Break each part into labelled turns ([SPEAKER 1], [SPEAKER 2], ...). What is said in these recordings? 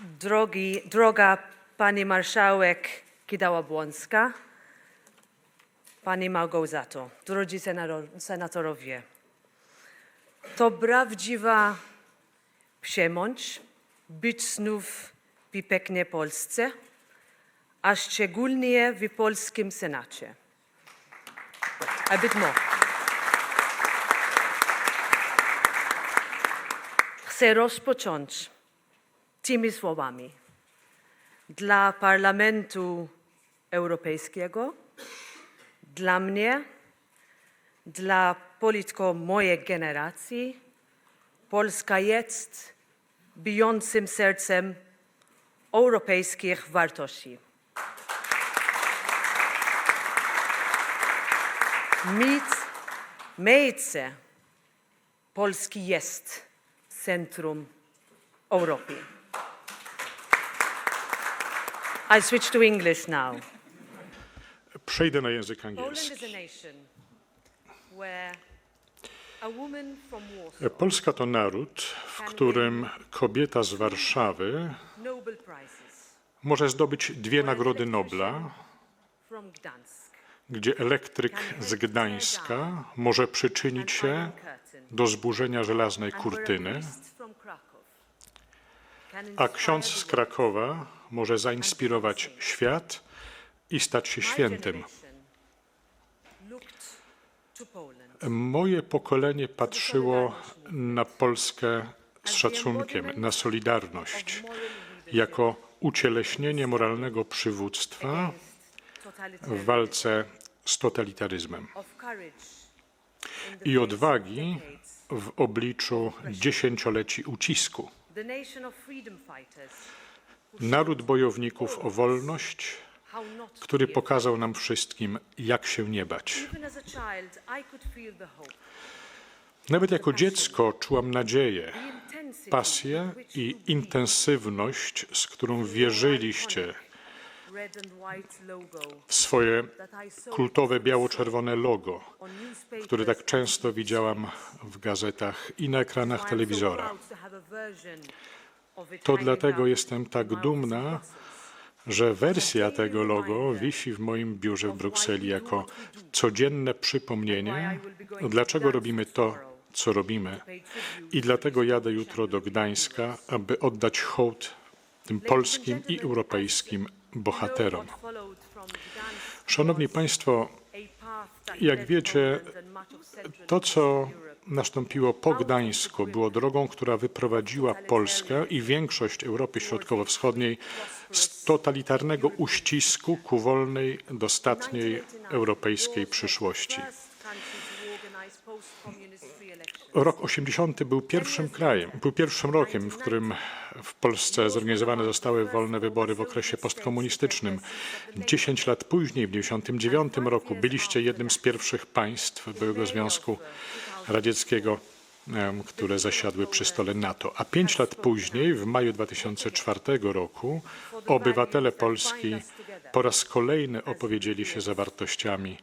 [SPEAKER 1] drogi, droga pani marszałek Kidała-Błąska, pani Małgorzato, drodzy senatorowie, to prawdziwa przemoc być znów w pięknej Polsce, a szczególnie w polskim Senacie. A bit more. Chcę rozpocząć tymi słowami. Dla Parlamentu Europejskiego, dla mnie, dla polityków mojej generacji, Polska jest bijącym sercem europejskich wartości. Mit, miejsce Polski jest centrum Europy. I switch to English now.
[SPEAKER 2] Przejdę na język angielski. Polska to naród, w którym kobieta z Warszawy może zdobyć dwie nagrody Nobla, gdzie elektryk z Gdańska może przyczynić się do zburzenia żelaznej kurtyny, a ksiądz z. Krakowa może zainspirować świat i stać się świętym. Moje pokolenie patrzyło na Polskę z szacunkiem, na solidarność, jako ucieleśnienie moralnego przywództwa w walce z totalitaryzmem i odwagi w obliczu dziesięcioleci ucisku. Naród bojowników o wolność, który pokazał nam wszystkim, jak się nie bać. Nawet jako dziecko czułam nadzieję, pasję i intensywność, z którą wierzyliście w swoje kultowe biało-czerwone logo, które tak często widziałam w gazetach i na ekranach telewizora.
[SPEAKER 1] To
[SPEAKER 2] dlatego jestem tak dumna, że wersja tego logo wisi w moim biurze w Brukseli jako codzienne przypomnienie, dlaczego robimy to, co robimy. I dlatego jadę jutro do Gdańska, aby oddać hołd tym polskim i europejskim bohaterom. Szanowni Państwo, jak wiecie, to co nastąpiło po Gdańsku było drogą, która wyprowadziła Polskę i większość Europy Środkowo-Wschodniej z totalitarnego uścisku ku wolnej, dostatniej europejskiej przyszłości. Rok 80 był pierwszym krajem, był pierwszym rokiem, w którym w Polsce zorganizowane zostały wolne wybory w okresie postkomunistycznym. Dziesięć lat później, w 99 roku, byliście jednym z pierwszych państw byłego Związku Radzieckiego, które zasiadły przy stole NATO. A pięć lat później, w maju 2004 roku, obywatele Polski po raz kolejny opowiedzieli się za wartościami,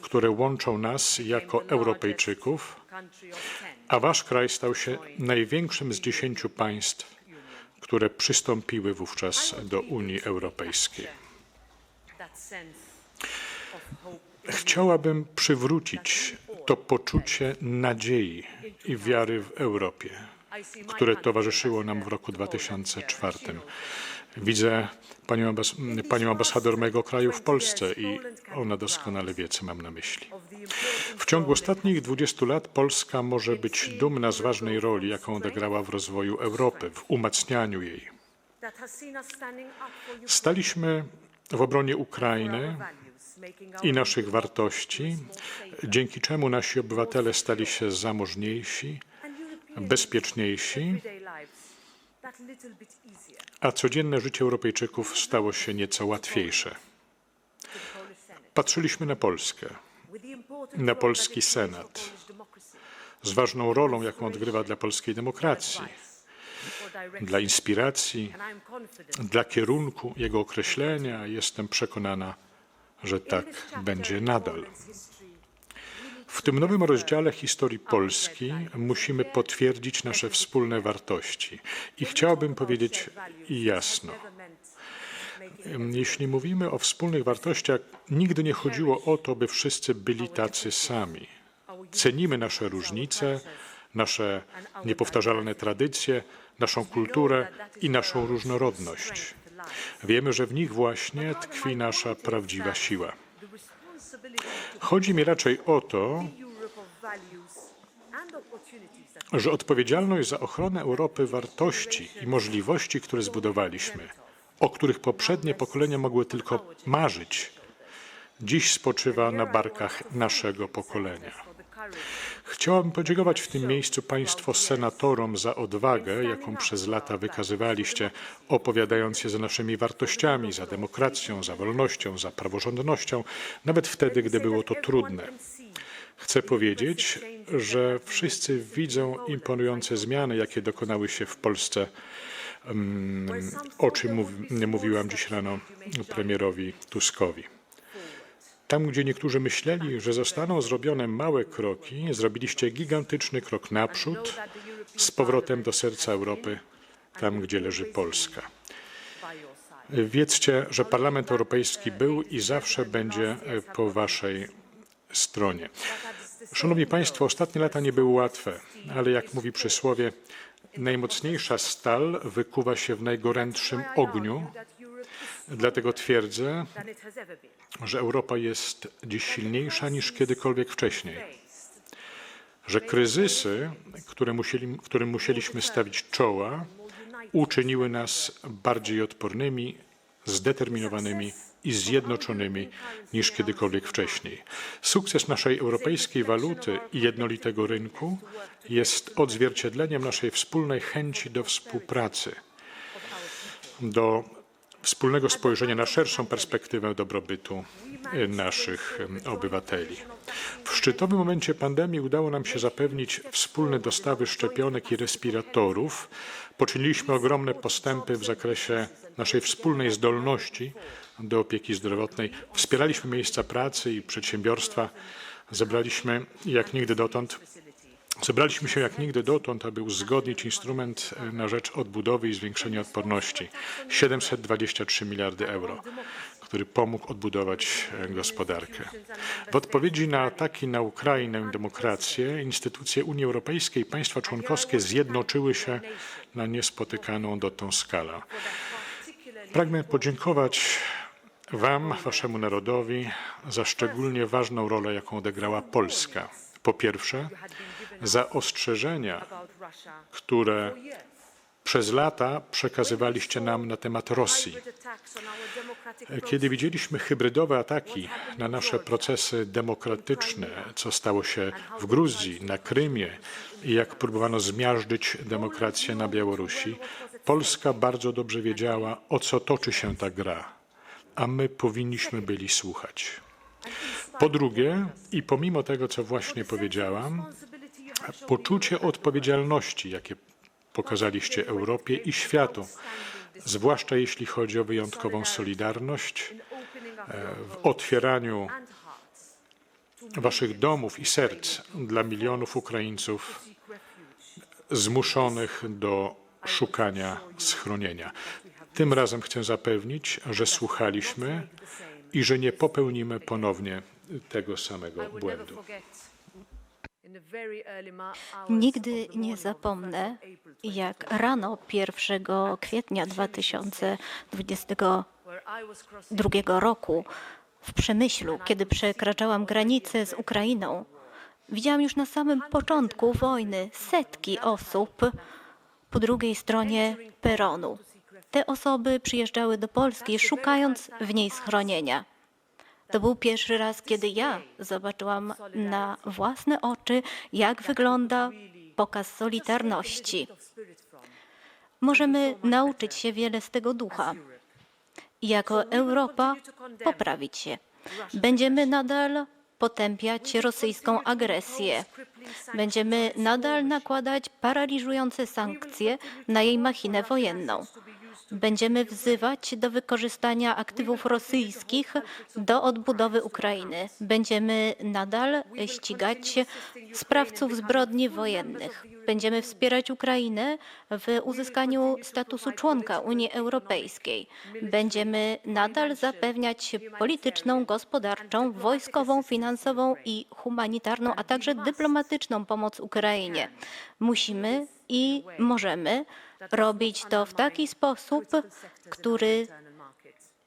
[SPEAKER 2] które łączą nas jako Europejczyków, a wasz kraj stał się największym z dziesięciu państw, które przystąpiły wówczas do Unii Europejskiej. Chciałabym przywrócić to poczucie nadziei i wiary w Europie, które towarzyszyło nam w roku 2004. Widzę panią, ambas ambasador mojego kraju w Polsce i ona doskonale wie, co mam na myśli. W ciągu ostatnich 20 lat Polska może być dumna z ważnej roli, jaką odegrała w rozwoju Europy, w umacnianiu jej. Staliśmy w obronie Ukrainy i naszych wartości, dzięki czemu nasi obywatele stali się zamożniejsi, bezpieczniejsi, a codzienne życie Europejczyków stało się nieco łatwiejsze. Patrzyliśmy na Polskę, na polski Senat, z ważną rolą, jaką odgrywa dla polskiej demokracji, dla inspiracji, dla kierunku jego określenia. Jestem przekonana, że tak będzie nadal. W tym nowym rozdziale historii Polski musimy potwierdzić nasze wspólne wartości. I chciałbym powiedzieć jasno. Jeśli mówimy o wspólnych wartościach, nigdy nie chodziło o to, by wszyscy byli tacy sami. Cenimy nasze różnice, nasze niepowtarzalne tradycje, naszą kulturę i naszą różnorodność. Wiemy, że w nich właśnie tkwi nasza prawdziwa siła. Chodzi mi raczej o to, że odpowiedzialność za ochronę Europy wartości i możliwości, które zbudowaliśmy, o których poprzednie pokolenia mogły tylko marzyć, dziś spoczywa na barkach naszego pokolenia. Chciałabym podziękować w tym miejscu Państwu senatorom za odwagę, jaką przez lata wykazywaliście, opowiadając się za naszymi wartościami, za demokracją, za wolnością, za praworządnością, nawet wtedy, gdy było to trudne. Chcę powiedzieć, że wszyscy widzą imponujące zmiany, jakie dokonały się w Polsce, o czym mów- mówiłam dziś rano premierowi Tuskowi. Tam, gdzie niektórzy myśleli, że zostaną zrobione małe kroki, zrobiliście gigantyczny krok naprzód, z powrotem do serca Europy, tam, gdzie leży Polska. Wiedzcie, że Parlament Europejski był i zawsze będzie e, po Waszej stronie. Szanowni Państwo, ostatnie lata nie były łatwe, ale jak mówi przysłowie, najmocniejsza stal wykuwa się w najgorętszym ogniu. Dlatego twierdzę, że Europa jest dziś silniejsza niż kiedykolwiek wcześniej. Że kryzysy, które musieli, którym musieliśmy stawić czoła, uczyniły nas bardziej odpornymi, zdeterminowanymi i zjednoczonymi niż kiedykolwiek wcześniej. Sukces naszej europejskiej waluty i jednolitego rynku jest odzwierciedleniem naszej wspólnej chęci do współpracy, do wspólnego spojrzenia na szerszą perspektywę dobrobytu naszych obywateli. W szczytowym momencie pandemii udało nam się zapewnić wspólne dostawy szczepionek i respiratorów. Poczyniliśmy ogromne postępy w zakresie naszej wspólnej zdolności do opieki zdrowotnej. Wspieraliśmy miejsca pracy i przedsiębiorstwa. Zebraliśmy jak nigdy dotąd Zebraliśmy się jak nigdy dotąd, aby uzgodnić instrument e, na rzecz odbudowy i zwiększenia odporności 723 miliardy euro, który pomógł odbudować e, gospodarkę. W odpowiedzi na ataki na Ukrainę i demokrację, instytucje Unii Europejskiej i państwa członkowskie zjednoczyły się na niespotykaną dotąd skalę. Pragnę podziękować Wam, Waszemu narodowi, za szczególnie ważną rolę, jaką odegrała Polska. Po pierwsze, za ostrzeżenia, które przez lata przekazywaliście nam na temat Rosji. Kiedy widzieliśmy hybrydowe ataki na nasze procesy demokratyczne, co stało się w Gruzji, na Krymie i jak próbowano zmiażdżyć demokrację na Białorusi, Polska bardzo dobrze wiedziała, o co toczy się ta gra, a my powinniśmy byli słuchać. Po drugie, i pomimo tego, co właśnie powiedziałam, poczucie odpowiedzialności, jakie pokazaliście Europie i światu, zwłaszcza jeśli chodzi o wyjątkową solidarność e, w otwieraniu waszych domów i serc dla milionów Ukraińców zmuszonych do szukania schronienia. Tym razem chcę zapewnić, że słuchaliśmy i że nie popełnimy ponownie tego samego błędu.
[SPEAKER 3] Nigdy nie zapomnę, jak rano 1 kwietnia 2022 roku w Przemyślu, kiedy przekraczałam granicę z Ukrainą, widziałam już na samym początku wojny setki osób po drugiej stronie peronu. Te osoby przyjeżdżały do Polski, szukając w niej schronienia. To był pierwszy raz, kiedy ja zobaczyłam na własne oczy, jak wygląda pokaz solidarności. Możemy nauczyć się wiele z tego ducha jako Europa poprawić się. Będziemy nadal potępiać rosyjską agresję. Będziemy nadal nakładać paraliżujące sankcje na jej machinę wojenną. Będziemy wzywać do wykorzystania aktywów rosyjskich do odbudowy Ukrainy. Będziemy nadal ścigać sprawców zbrodni wojennych. Będziemy wspierać Ukrainę w uzyskaniu statusu członka Unii Europejskiej. Będziemy nadal zapewniać polityczną, gospodarczą, wojskową, finansową i humanitarną, a także dyplomatyczną pomoc Ukrainie. Musimy i możemy robić to w taki sposób, który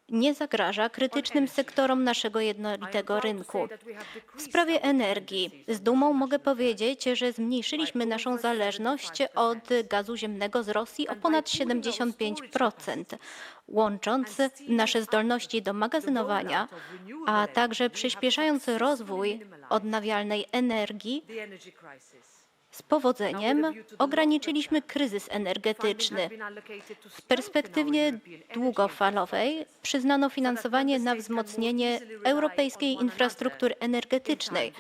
[SPEAKER 3] nie zagraża krytycznym sektorom naszego jednolitego rynku. W sprawie energii z dumą mogę powiedzieć, że zmniejszyliśmy naszą zależność od gazu ziemnego z Rosji o ponad 75%, łącząc nasze zdolności do magazynowania, a także przyspieszając rozwój odnawialnej energii z powodzeniem ograniczyliśmy kryzys energetyczny. W perspektywie długofalowej przyznano finansowanie na wzmocnienie europejskiej infrastruktury energetycznej.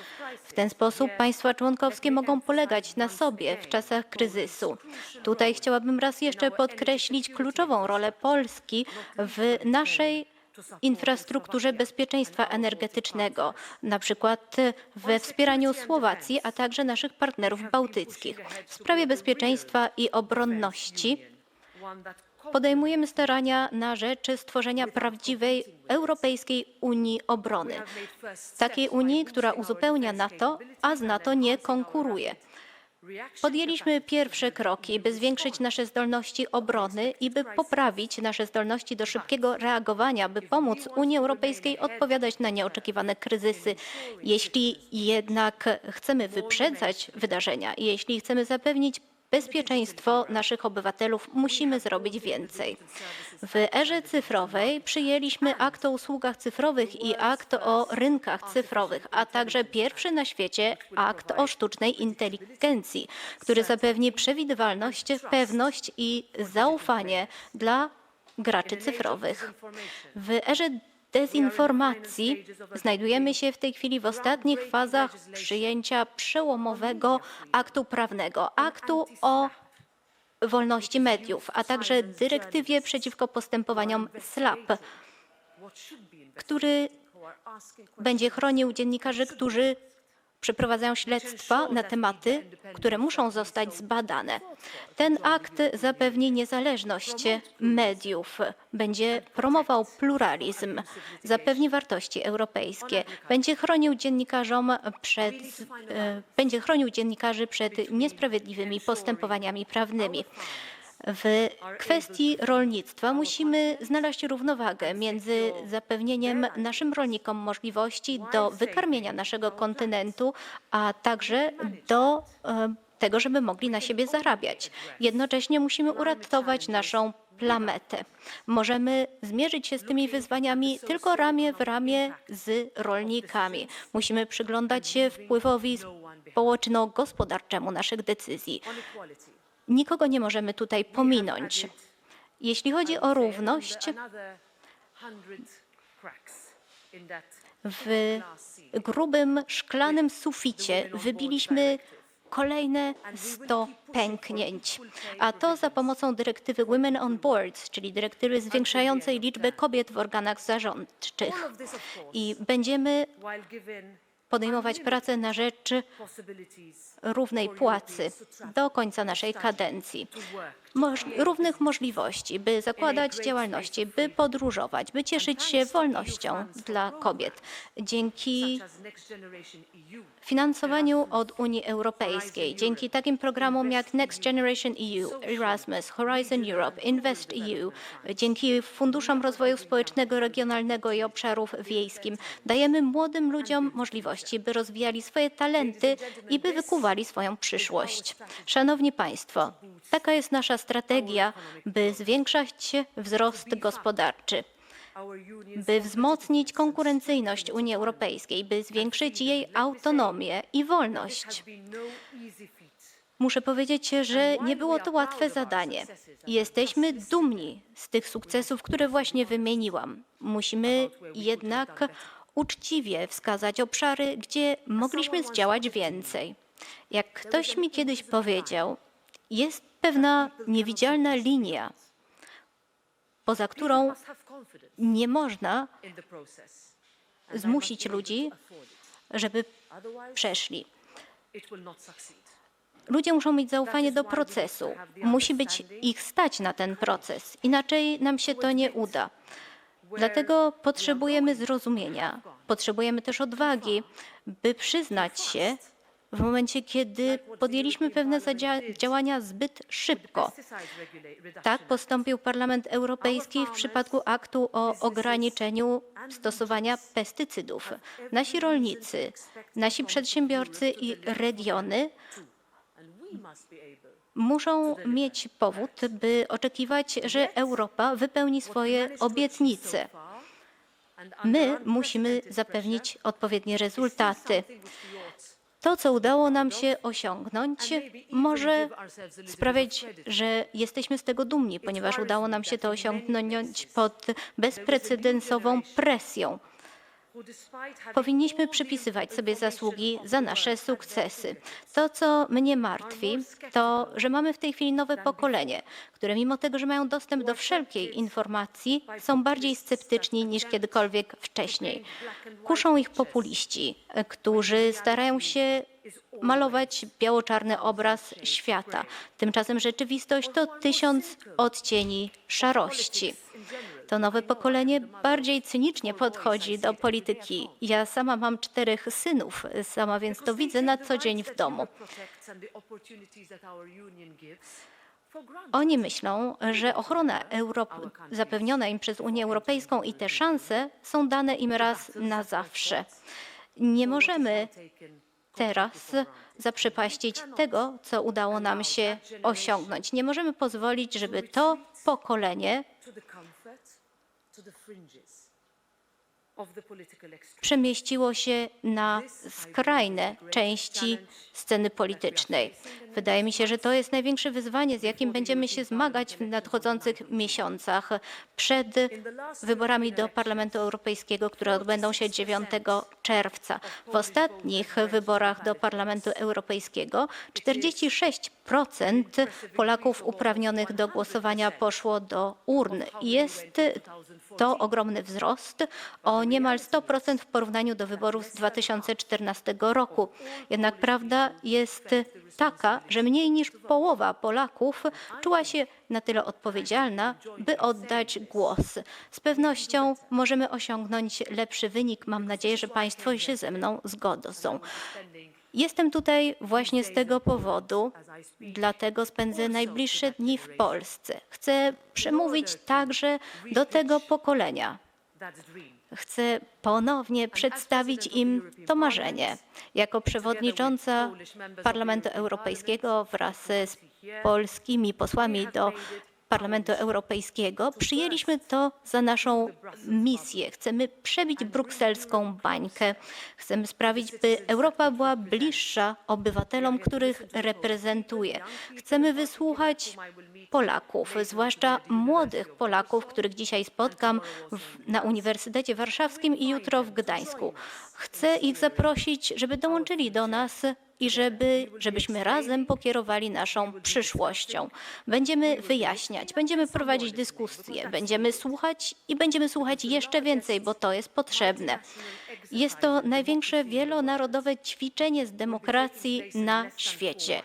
[SPEAKER 3] W ten sposób państwa członkowskie mogą polegać na sobie w czasach kryzysu. Tutaj chciałabym raz jeszcze podkreślić kluczową rolę Polski w naszej infrastrukturze bezpieczeństwa energetycznego, na przykład we wspieraniu Słowacji, a także naszych partnerów bałtyckich. W sprawie bezpieczeństwa i obronności podejmujemy starania na rzecz stworzenia prawdziwej Europejskiej Unii Obrony. Takiej Unii, która uzupełnia NATO, a z NATO nie konkuruje. Podjęliśmy pierwsze kroki, by zwiększyć nasze zdolności obrony i by poprawić nasze zdolności do szybkiego reagowania, by pomóc Unii Europejskiej odpowiadać na nieoczekiwane kryzysy. Jeśli jednak chcemy wyprzedzać wydarzenia, jeśli chcemy zapewnić bezpieczeństwo naszych obywatelów, musimy zrobić więcej. W erze cyfrowej przyjęliśmy akt o usługach cyfrowych i akt o rynkach cyfrowych, a także pierwszy na świecie akt o sztucznej inteligencji, który zapewni przewidywalność, pewność i zaufanie dla graczy cyfrowych. W erze dezinformacji. Znajdujemy się w tej chwili w ostatnich fazach przyjęcia przełomowego aktu prawnego, aktu o wolności mediów, a także dyrektywie przeciwko postępowaniom SLAP, który będzie chronił dziennikarzy, którzy przeprowadzają śledztwa na tematy, które muszą zostać zbadane. Ten akt zapewni niezależność mediów, będzie promował pluralizm, zapewni wartości europejskie, będzie chronił dziennikarzom przed, e, będzie chronił dziennikarzy przed niesprawiedliwymi postępowaniami prawnymi. W kwestii rolnictwa musimy znaleźć równowagę między zapewnieniem naszym rolnikom możliwości do wykarmienia naszego kontynentu, a także do e, tego, żeby mogli na siebie zarabiać. Jednocześnie musimy uratować naszą planetę. Możemy zmierzyć się z tymi wyzwaniami tylko ramię w ramię z rolnikami. Musimy przyglądać się wpływowi społeczno-gospodarczemu naszych decyzji. Nikogo nie możemy tutaj pominąć. Jeśli chodzi o równość, w grubym szklanym suficie wybiliśmy kolejne 100 pęknięć, a to za pomocą dyrektywy Women on Boards, czyli dyrektywy zwiększającej liczbę kobiet w organach zarządczych. I będziemy podejmować pracę na rzecz równej płacy do końca naszej kadencji. Moż równych możliwości, by zakładać działalności, by podróżować, by cieszyć się wolnością dla kobiet. Dzięki finansowaniu od Unii Europejskiej, dzięki takim programom jak Next Generation EU, Erasmus, Horizon Europe, Invest EU, dzięki funduszom rozwoju społecznego, regionalnego i obszarów wiejskim, dajemy młodym ludziom możliwości, by rozwijali swoje talenty i by wykuwali swoją przyszłość. Szanowni Państwo, taka jest nasza strategia, by zwiększać wzrost gospodarczy by wzmocnić konkurencyjność Unii Europejskiej, by zwiększyć jej autonomię i wolność. Muszę powiedzieć, że nie było to łatwe zadanie. Jesteśmy dumni z tych sukcesów, które właśnie wymieniłam. Musimy jednak uczciwie wskazać obszary, gdzie mogliśmy zdziałać więcej. Jak ktoś mi kiedyś powiedział, jest pewna niewidzialna linia poza którą nie można zmusić ludzi, żeby przeszli. Ludzie muszą mieć zaufanie do procesu. Musi być ich stać na ten proces. Inaczej nam się to nie uda. Dlatego potrzebujemy zrozumienia. Potrzebujemy też odwagi, by przyznać się w momencie, kiedy podjęliśmy pewne działania zbyt szybko. Tak postąpił Parlament Europejski w przypadku aktu o ograniczeniu stosowania pestycydów. Nasi rolnicy, nasi przedsiębiorcy i regiony muszą mieć powód, by oczekiwać, że Europa wypełni swoje obietnice. My musimy zapewnić odpowiednie rezultaty. To, co udało nam się osiągnąć, może sprawiać, że jesteśmy z tego dumni, ponieważ udało nam się to osiągnąć pod bezprecedensową presją. Powinniśmy przypisywać sobie zasługi za nasze sukcesy. To, co mnie martwi, to, że mamy w tej chwili nowe pokolenie, które mimo tego, że mają dostęp do wszelkiej informacji, są bardziej sceptyczni niż kiedykolwiek wcześniej. Kuszą ich populiści, którzy starają się malować biało-czarny obraz świata. Tymczasem rzeczywistość to tysiąc odcieni szarości. To nowe pokolenie bardziej cynicznie podchodzi do polityki. Ja sama mam czterech synów, sama więc to widzę na co dzień w domu. Oni myślą, że ochrona Europy zapewniona im przez Unię Europejską i te szanse są dane im raz na zawsze. Nie możemy teraz zaprzepaścić tego, co udało nam się osiągnąć. Nie możemy pozwolić, żeby to pokolenie przemieściło się na skrajne części sceny politycznej. Wydaje mi się, że to jest największe wyzwanie, z jakim będziemy się zmagać w nadchodzących miesiącach przed wyborami do Parlamentu Europejskiego, które odbędą się 9 czerwca. W ostatnich wyborach do Parlamentu Europejskiego 46% Polaków uprawnionych do głosowania poszło do urn. Jest to ogromny wzrost niemal 100% w porównaniu do wyborów z 2014 roku. Jednak prawda jest taka, że mniej niż połowa Polaków czuła się na tyle odpowiedzialna, by oddać głos. Z pewnością możemy osiągnąć lepszy wynik. Mam nadzieję, że Państwo się ze mną zgodzą. Jestem tutaj właśnie z tego powodu, dlatego spędzę najbliższe dni w Polsce. Chcę przemówić także do tego pokolenia. Chcę ponownie przedstawić im to marzenie. Jako przewodnicząca Parlamentu Europejskiego wraz z polskimi posłami do Parlamentu Europejskiego przyjęliśmy to za naszą misję. Chcemy przebić brukselską bańkę. Chcemy sprawić, by Europa była bliższa obywatelom, których reprezentuje. Chcemy wysłuchać Polaków, zwłaszcza młodych Polaków, których dzisiaj spotkam w, na Uniwersytecie Warszawskim i jutro w Gdańsku. Chcę ich zaprosić, żeby dołączyli do nas i żeby, żebyśmy razem pokierowali naszą przyszłością. Będziemy wyjaśniać, będziemy prowadzić dyskusje, będziemy słuchać i będziemy słuchać jeszcze więcej, bo to jest potrzebne. Jest to największe wielonarodowe ćwiczenie z demokracji na świecie.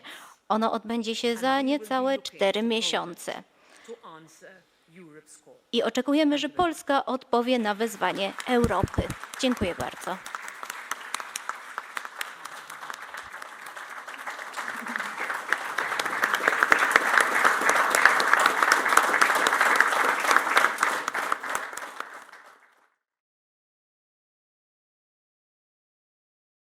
[SPEAKER 3] Ono odbędzie się za niecałe cztery miesiące. I oczekujemy, że Polska odpowie na wezwanie Europy. Dziękuję bardzo.